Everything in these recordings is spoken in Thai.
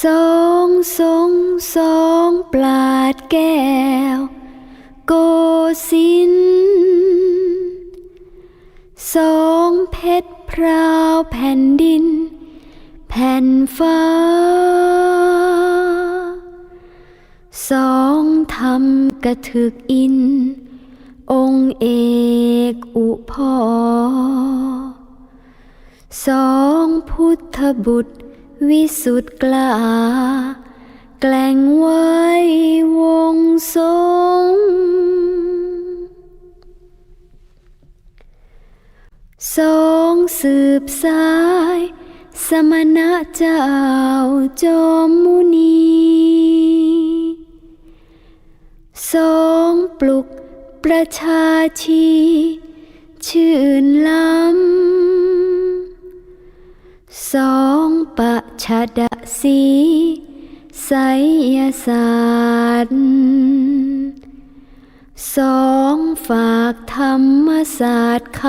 สองสงสองปราดแก้ว โกสินสองเพชรพราวแผ่นดิน แผ่นฟ้า สองทำกระถึกอิน องค์เอกอุพอสองพุทธบุตร วิสุทธ์กล้าแกล้งไว้วงสงสองสืบสาย สมณะเจ้าจอมมุนีสองปลุกประชาชี ชื่นล้ำสอง ปะชะดะสีไสยศาสตร์สองฝากธรรมศาสตร์ค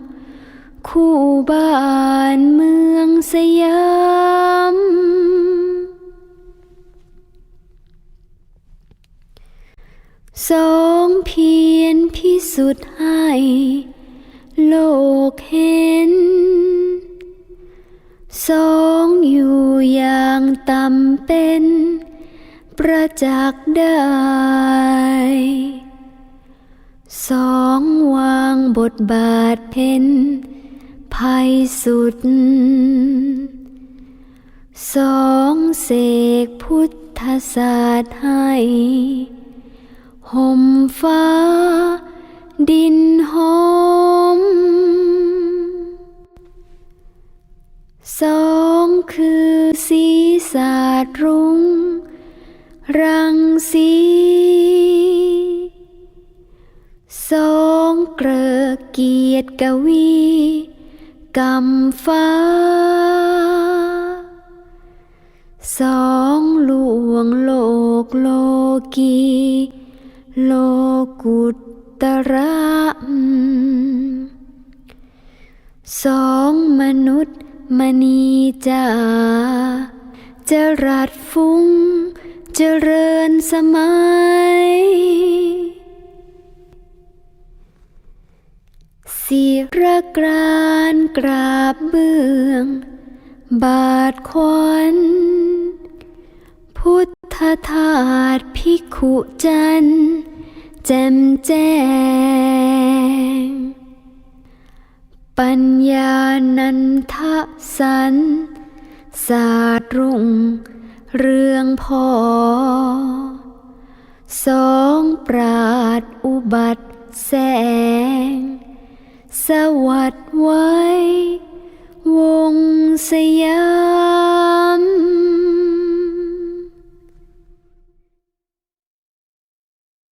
ำคู่บ้านเมืองสยามสองเพียรพิสุทธิ์ให้ โลกเห็น สองอยู่อย่างต่ำเป็น ประจักษ์ได้สองวางบทบาทเพ็นภัยสุด สองเสกพุทธศาสตร์ให้ห่มฟ้าดิน คือสีสาดรุงรังสีสองเกลอเกียรติกวีกำฟ้าสองลวงโลกโลกี โลกุตระสองมนุษย์ มณีจาจรัดฟุ้งเจริญสมัยสีรกรานกราบเบื้อง บาทควันพุทธทาสภิกขุจันแจ่มแจ้ง ปัญญานันทสันศาสตรุ่งเรื่องพอ สองปราดอุบัติแสง สวัสดไว้ วงสยาม